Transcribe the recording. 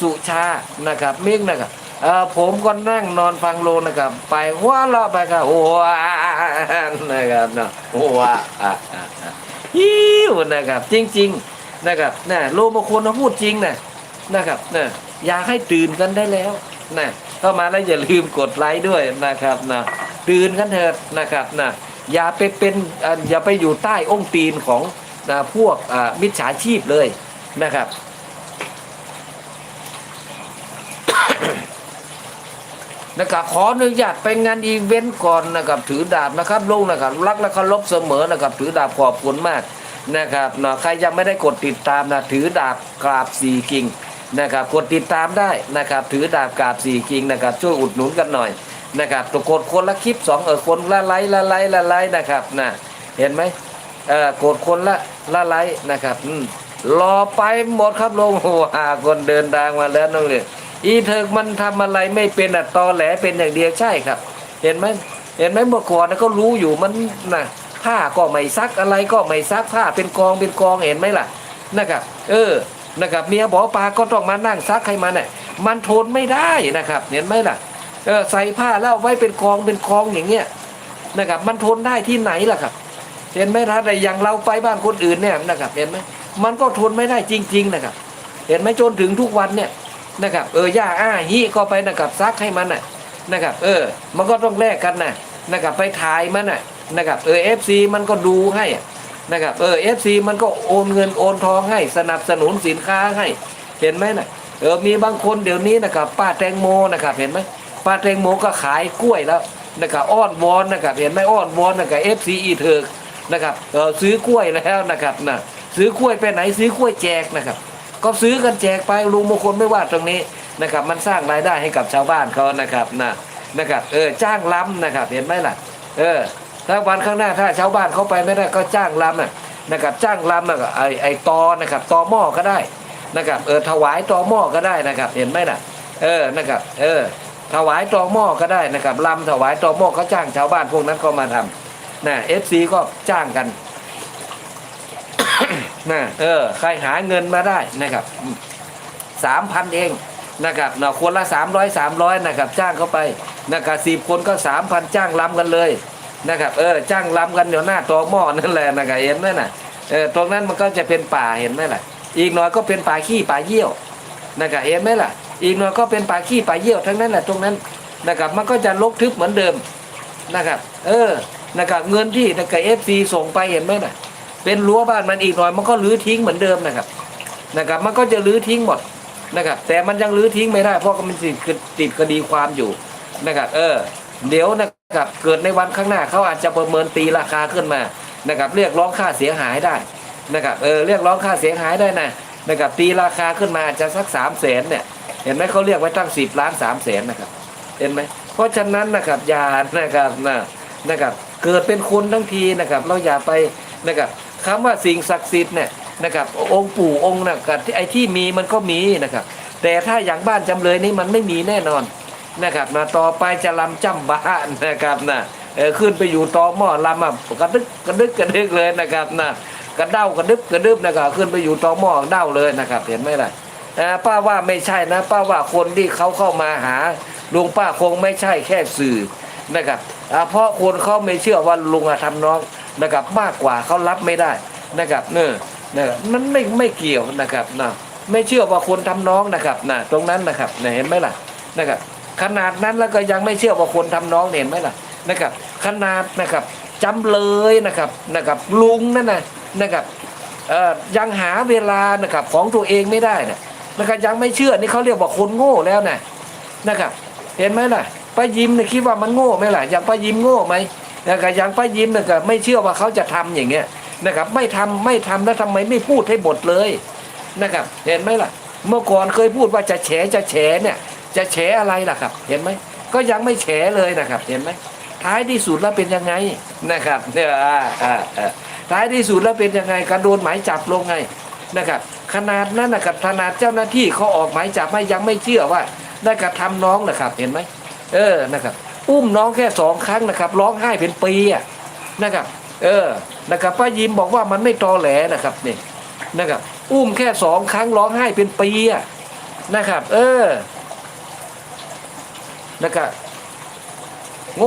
สุชานะครับมิกนะครับผมก็นั่งนอนฟังโลนะครับ ไปหัวเราะไปครับโอ้นะครับเนาะโอ้อะอะอะอะฮิวนะครับ จริง ๆนะครับนะโลมาคนมาพูดจริงนะนะครับนะอยากให้ตื่นกันได้แล้วนะเข้ามาแล้วอย่าลืมกดไลค์ด้วยนะครับนะตื่นกันเถิดนะครับนะอย่าไปเป็นอย่าไปอยู่ใต้องค์ตีนของนะพวกมิจฉาชีพเลยนะครับ นะครับขออนุญาตไปงานอีเวนต์ก่อนนะครับถือดาบนะครับลุงนะครับรักและเคารพเสมอนะครับถือดาบขอบคุณมากนะครับเนาะใครยังไม่ได้กดติดตามนะถือดาบกราบสีกิ่งนะครับกดติดตามได้นะครับถือดาบกราบสีกิ่งนะครับช่วยอุดหนุนกันหน่อยนะครับตัวกดคนละคลิปสองเออคนละไลค์ละไลค์ละไลค์นะครับนะเห็นไหมเออกดคนละละไลค์นะครับอืมรอไปหมดครับลุงว้าคนเดินทางมาแล้วน้องเลย อีเถิกมันทำอะไรไม่เป็นอะตอแหลเป็นอย่างเดียวใช่ครับ เห็นไหมเห็นไหมเมื่อก่อนนะเขารู้อยู่มันนะผ้าก็ไม่ซักอะไรก็ไม่ซักผ้าเป็นกองเป็นกองเห็นไหมล่ะนะครับ เออนะครับเมียบอกปลาก็ต้องมานั่งซักให้มันเนี่ยมันทนไม่ได้นะครับ เห็นไหมล่ะเออใส่ผ้าแล้วไว้เป็นกองเป็นกองอย่างเงี้ยนะครับ มันทนได้ที่ไหนล่ะครับ เห็นไหมล่ะแต่อย่างเราไปบ้านคนอื่นเนี่ยนะครับ เห็นไหมมันก็ทนไม่ได้จริง ๆ นะครับ เห็นไหมจนถึงทุกวันเนี่ย นะครับเออย่าอ้าฮิก็ไปนะครับซักให้มันน่ะนะครับเออมันก็ต้องแลกกันนะนะครับไปถ่ายมันน่ะนะครับเออเอฟซีมันก็ดูให้นะครับเออเอฟซีมันก็โอนเงินโอนทองให้สนับสนุนสินค้าให้เห็นไหมน่ะเออมีบางคนเดี๋ยวนี้นะครับป้าแตงโมนะครับเห็นไหมป้าแตงโมก็ขายกล้วยแล้วนะครับอ้อนวอนนะครับเห็นไหมอ้อนวอนนะครับเอฟซีอีเถิกนะครับเออซื้อกล้วยแล้วนะครับนะซื้อกล้วยไปไหนซื้อกล้วยแจกนะครับ ก็ซื้อกันแจกไปลุงมงคลไม่ว่าตรงนี้นะครับ มันสร้างรายได้ให้กับชาวบ้านเขานะครับนะนะครับเออจ้างล้ำนะครับเห็นไหมล่ะ เออถ้าวันข้างหน้าถ้าชาวบ้านเขาไปไม่ได้ก็จ้างล้ำน่ะนะครับจ้างล้ำน่ะไอไอตอนะครับตอหม้อก็ได้นะครับเออถวายตอหม้อก็ได้นะครับ เห็นไหมล่ะ เออนะครับ เออ ถวายตอหม้อก็ได้นะครับลำถวายตอหม้อเขาจ้างชาวบ้านพวกนั้นก็มาทำนะเอฟซีก็จ้างกัน นะเออใครหาเงินมาได้นะครับสามพันเองนะครับเนาะคนละสามร้อยสามร้อยนะครับจ้างเข้าไปนะครับสิบคนก็สามพันจ้างลำกันเลยนะครับเออจ้างลำกันเดี๋ยวหน้าตัวหม้อนั่นแหละนะครับเห็นไหมน่ะเออตรงนั้นมันก็จะเป็นป่าเห็นไหมล่ะ อีกหน่อยก็เป็นป่าขี้ป่าเยี่ยวนะครับเห็นไหมล่ะ อีกหน่อยก็เป็นป่าขี้ป่าเยี่ยวทั้งนั้นแหละตรงนั้นนะครับมันก็จะลกทึบเหมือนเดิมนะครับ เออนะครับเงินที่นะครับเอฟซีส่งไปเห็นไหมน่ะ เป็นรั้วบ้านมันอีกหน่อย มันก็รื้อทิ้งเหมือนเดิมนะครับนะครับ มันก็จะรื้อทิ้งหมดนะครับ แต่มันยังรื้อทิ้งไม่ได้ เพราะมันติดติดคดีความอยู่นะครับ เออ เดี๋ยวนะครับ เกิดในวันข้างหน้าเขาอาจจะประเมินตีราคาขึ้นมานะครับ เรียกร้องค่าเสียหายได้นะครับ เออ เรียกร้องค่าเสียหายได้นะนะครับ ตีราคาขึ้นมาอาจจะสักสามแสนเนี่ย เห็นไหมเขาเรียกไว้ตั้งสิบล้านสามแสนนะครับ เห็นไหม เพราะฉะนั้นนะครับอย่านะครับนะนะครับ เกิดเป็นคนทั้งทีนะครับ เราอย่าไปนะครับ คำว่าสิ่งศักดิ์สิทธิ์เนี่ยนะครับองค์ปู่องค์นะครับที่ไอ้ที่มีมันก็มีนะครับ แต่ถ้าอย่างบ้านจำเลยนี่มันไม่มีแน่นอนนะครับนะต่อไปจะลำจำบ้านนะครับนะเออขึ้นไปอยู่ตอหม้อลำอะกระดึกกระดึกกระดึกเลยนะครับนะกระเด้ากระดึบกระดึบนะครับขึ้นไปอยู่ตอหม้อเด้าเลยนะครับ เห็นไหมล่ะป้าว่าไม่ใช่นะ ป้าว่าคนที่เขาเข้ามาหาลุงป้าคงไม่ใช่แค่สื่อนะครับเพราะคนเขาไม่เชื่อว่าลุงอะทำน้อง นะครับมากกว่าเขารับไม่ได้นะครับเนอนะครับมันไม่ไม่เกี่ยวนะครับนะไม่เชื่อว่าคนทำน้องนะครับนะตรงนั้นนะครับนะเห็นไหมล่ะนะครับ ขนาดนั้นแล้วก็ยังไม่เชื่อว่าคนทำน้องเห็นไหมล่ะนะครับ ขนาดนะครับจำเลยนะครับนะครับลุงนั่นนะนะครับเอ่อยังหาเวลานะครับของตัวเองไม่ได้นะนะครับยังไม่เชื่อนี่เขาเรียกว่าคนโง่แล้วนะนะครับ เห็นไหมล่ะป้ายิ้มเนี่ยคิดว่ามันโง่ไหมล่ะอย่างป้ายิ้มโง่ไหม นะครับอย่างป้ายิ้มนี่ยก็ไม่เชื่อว่าเขาจะทำอย่างเงี้ยนะครับ ไม่ทำไม่ทำแล้วทำไมไม่พูดให้หมดเลยนะครับ เห็นไหมล่ะ เมื่อก่อนเคยพูดว่าจะแฉจะแฉเนี่ยจะแฉอะไรล่ะครับ เห็นไหมก็ยังไม่แฉเลยนะครับ เห็นไหมท้ายที่สุดแล้วเป็นยังไงนะครับเนี่ยท้ายที่สุดแล้วเป็นยังไงการโดนหมายจับลงไงนะครับ ขนาดนั้นนะครับขนาดเจ้าหน้าที่เขาออกหมายจับไม่ยังไม่เชื่อว่าได้กระทำน้องนะครับ เห็นไหมเออนะครับ อุ้มน้องแค่สองครั้งนะครับ ร้องไห้เป็นปีอะนะครับ เออนะครับป้ายิมบอกว่ามันไม่ตอแหลนะครับนี่นะครับ อุ้มแค่สองครั้งร้องไห้เป็นปีอะนะครับ เออนะครับ